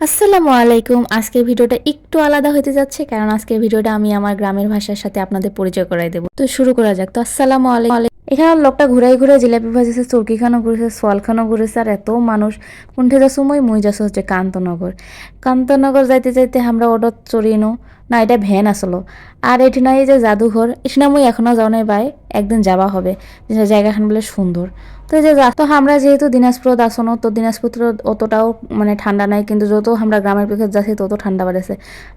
আসসালামু আলাইকুম। আজকের ভিডিওটা একটু আলাদা হতে যাচ্ছে, কারণ আজকের ভিডিওটা আমি আমার গ্রামের ভাষার সাথে আপনাদের পরিচয় করাই দেবো। তো শুরু করা যাক। তো আসসালামু আলাইকুম। এখানে লোকটা ঘুরাই ঘুরে জিলাপি ভাজেছে, চরকি খানো ঘুরেছে, সোয়াল খানো ঘুরেছে, আর এত মানুষ। কোনঠে যাচ্ছ মই? মুই যাচ্ছ হচ্ছে কান্তনগর। কান্তনগর যাইতে যাইতে আমরা অটো চড়িনো। না, এটা ভ্যান আসলো। আর এটি নাই যে জাদুঘর এখানে মুই এখনও যাও নাই বাই একদিন যাওয়া হবে। জায়গাখান বলে সুন্দর। তো যে তো আমরা যেহেতু দিনাজপুর আসনো তো দিনাজপুর অতটাও মানে ঠান্ডা নাই, কিন্তু যত আমরা গ্রামের পিছনে যাচ্ছি তত ঠান্ডা বাড়েছে।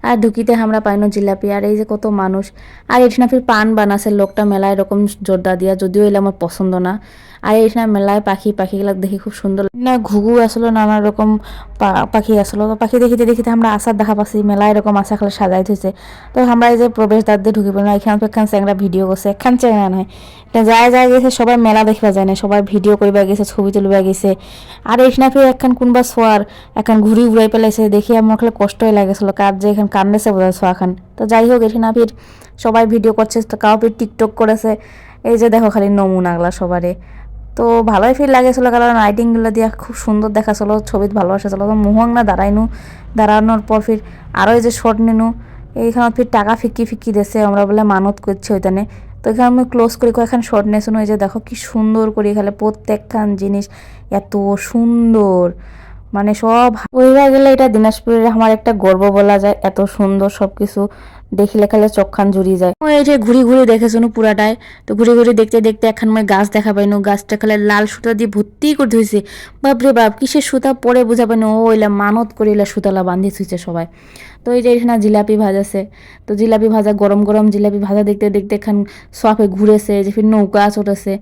আর ঢুকিতে আমরা পাইনো জিলাপি, আর এই যে কত মানুষ। আর এখানে ফির পান বানাছে, লোকটা মেলায় এরকম জোরদা দিয়া, যদিও এলে আমার পছন্দ না। আর এখানে মেলায় পাখি পাখিগুলো দেখি খুব সুন্দর না, ঘুঘু আসলো নানা রকম পাখি আসলো। তো পাখি দেখিতে দেখিতে আমরা আশার দেখা পাচ্ছি, মেলায় এরকম আশা খালে সাজাই থইছে তো আমরা এই যে প্রবেশ দ্বার দিয়ে ঢুকি পড়লাম, এখান এখান চ্যাংরা ভিডিও করছে এখান চ্যাংরা নয় এটা যায় যায় গেছে, সবাই মেলা দেখবা যায় না, সবাই ভিডিও করিবা গেছে, ছবি তুলবা গেছে। আর এখানে ফির একখান কোনবা সোয়ার এখন ঘুরি উড়াই পেলাইছে দেখি আমার খালি কষ্টই লাগেছিল, কার যে এখান কান্দেছে বোধ হয় সোয়াখান। তো যাই হোক এখানে ফির সবাই ভিডিও করছে, তো কাউ ফির টিকটক করেছে। এই যে দেখো খালি নমুনাগুলা সবারে। তো ভালোই ফিল লাগেছিল, কারণ লাইটিংগুলো দিয়ে খুব সুন্দর দেখাছিল, ছবি ভালো আসেছিল তো মোহং না দাঁড়াইনু। দাঁড়ানোর পর ফির আরও এই যে শর্ট নিনু। এইখানে ফির টাকা ফিকি ফিকি দেশে আমরা বলে মানত করছি ওইখানে। তো এখানে আমি ক্লোজ করি কয়েকখান শর্ট নেশন যে দেখো কি সুন্দর করে এখানে প্রত্যেকখান জিনিস, এত সুন্দর। মানে সব ওইবার গেলে এটা দিনাজপুরের আমার একটা গর্ব বলা যায়। এত সুন্দর সবকিছু দেখিলে খালে চোখখান জুড়িয়ে যায়। এই যে ঘুরি ঘুরি দেখেছিল পুরাটায়? তো ঘুরি ঘুরি দেখতে দেখতে এখন মই গাছ দেখা পাইনু গাছটা খালে লাল সুতা দিয়ে ভর্তি করে ধুইছে। বাপরে বাপ, কিসের সুতা পরে বুঝা পাইনু ও এলা মানত করে এলা সুতালা বান্ধি থুইছে সবাই। তো এই যে এখানে জিলাপি ভাজাছে। তো জিলাপি ভাজা, গরম গরম জিলাপি ভাজা দেখতে দেখতে এখান সফে ঘুরেছে, যে ফির নৌকা চটেছে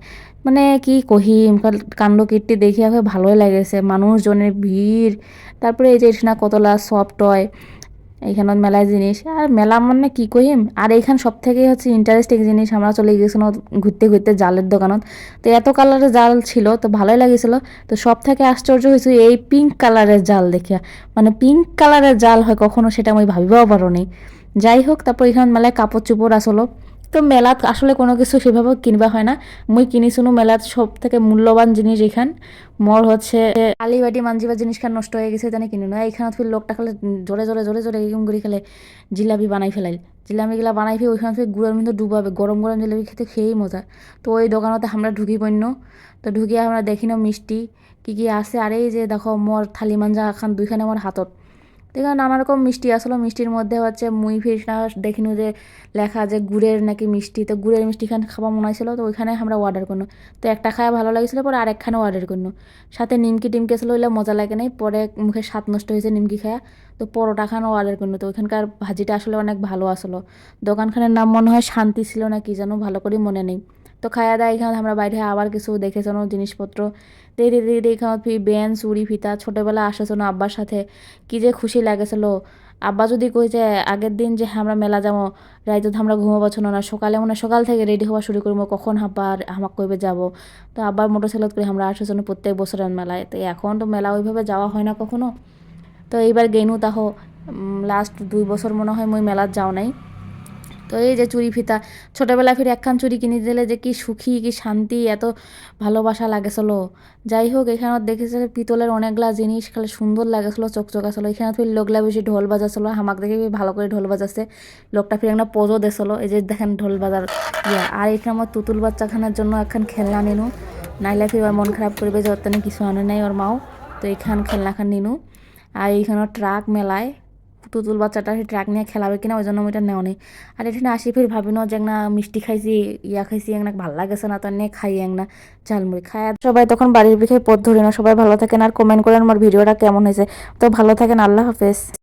মানে কি কহিম কাণ্ড কীর্তি দেখি আমাকে ভালোই লাগেছে মানুষজনের ভিড় তারপরে এই যে এখানে কতলা সফট টয়, এইখানত মেলায় জিনিস আর মেলা মানে কি কহিম? আর এইখান সব থেকে হচ্ছে ইন্টারেস্টিং জিনিস আমরা চলে গেছিলাম ঘুরতে ঘুরতে জালের দোকানত। তো এত কালারের জাল ছিল, তো ভালোই লাগিয়েছিল তো সব থেকে আশ্চর্য হয়েছে এই পিঙ্ক কালারের জাল দেখিয়া। মানে পিঙ্ক কালারের জাল হয় কখনো, সেটা আমি ভাবিবাও পারো নি যাই হোক, তারপর এখানে মেলায় কাপড় চোপড় আসলো। তো মেলাত আসলে কোনো কিছু সেভাবে কিনবা হয় না। মুই কিনিছিনো মেলাত সব থেকে মূল্যবান জিনিস এখান মোর হচ্ছে আলিবাটি মানজিবা জিনিসখান নষ্ট হয়ে গেছে তাই কিনি না। এইখানত ফির লোকটা খালে জোরে জোরে জোরে জোরে এরকম করে খেলে জিলাপি বানাই ফেলাইল। জিলাপিগুলা বানাই ফেলে ওইখান থেকে গুড়ের মধ্যে ডুবাবে, গরম গরম জিলাপি খেতে খেয়েই মজা। তো ওই দোকানতে আমরা ঢুকি পণ্য তো ঢুকিয়ে আমরা দেখিনো মিষ্টি, কি কি আছে। আর এই যে দেখো মোর থালি মাঞ্জা খান দুইখানে মোর হাতত। দেখো নানা রকম মিষ্টি আসলো। মিষ্টির মধ্যে হচ্ছে মুই ফিরনা দেখিনু যে লেখা যে গুড়ের নাকি মিষ্টি। তো গুড়ের মিষ্টি খান খাওয়া মনে হয়েছিল তো ওইখানে আমরা অর্ডার করল তো একটা খাওয়া ভালো লাগছিল, পরে আরেকখানে অর্ডার করল সাথে নিমকি টিমকি আসলে ওইলে মজা লাগে নাই, পরে মুখে স্বাদ নষ্ট হয়েছে নিমকি খায়া। তো পরোটা খানও অর্ডার করল তো ওইখানকার ভাজিটা আসলে অনেক ভালো আসলো। দোকানখানের নাম মনে হয় শান্তি ছিল না, কি যেন ভালো করে মনে নেই। তো খায়া দায় এখানে আমরা বাইরে আবার কিছু দেখেছিল জিনিসপত্র। দেখতে দেখতে এখানে ফি বেঞ্চ চুড়ি, ফিতা, ছোটোবেলা আসাছিল আব্বার সাথে। কি যে খুশি লাগেছিল। আব্বা যদি কই যে আগের দিন যে আমরা মেলা যাব, রাইতে তো আমরা ঘুমাবো ছিল না, সকালে মানে সকাল থেকে রেডি হওয়া শুরু করব, কখন আব্বা আর আমাকে কইবে যাব। তো আব্বার মোটর সাইকেল করে আমরা আসা জন্য প্রত্যেক বছরের মেলায়। তো এখন তো মেলা ওইভাবে যাওয়া হয় না কখনো। তো এইবার গেনু তাহ লাস্ট দুই বছর মনে হয় মই মেলাত যাও নাই। তো এই যে চুরি ফিতা ছোটোবেলা ফিরে একখান চুরি কিনে দিলে যে কি সুখী, কি শান্তি, এত ভালোবাসা লাগেছিল। যাই হোক, এখানে দেখেছে পিতলের অনেকগুলা জিনিস খালি সুন্দর লাগেছিল চকচক আসলো। এখানে ফির লোকলা বেশি ঢোল বাজাছিল হামাক দেখে ভালো করে ঢোল বাজাচ্ছে। লোকটা ফির একটা পোজও দিছিল এই যে দেখেন ঢোল বাজার ইয়া। আর এখানে আমার তুতুল বাচ্চাখানার জন্য একখান খেলনা নিনু। নাইলে ফির মন খারাপ করবে যে ওর কিছু আনে নাই ওর মাও। তো এখান খেলনাখান নিনু। আর এইখানে ট্রাক মেলায় তুতুল বাচ্চাটা ট্রাক নিয়ে খেলাবে কিনা, ওই জন্য আমি এটা নেওয়া নেই। আর এখানে আসি ফির ভাবি না যে না মিষ্টি খাইছি, ইয়া খাইছি এক ভালো লাগেছে না তার নিয়ে খাই এক না ঝালমুড়ি। আর সবাই তখন বাড়ির পিঠে পথ ধরি না সবাই ভালো থাকেন আর কমেন্ট করেন আমার ভিডিওটা কেমন হয়েছে। তো ভালো থাকেন, আল্লাহ হাফেজ।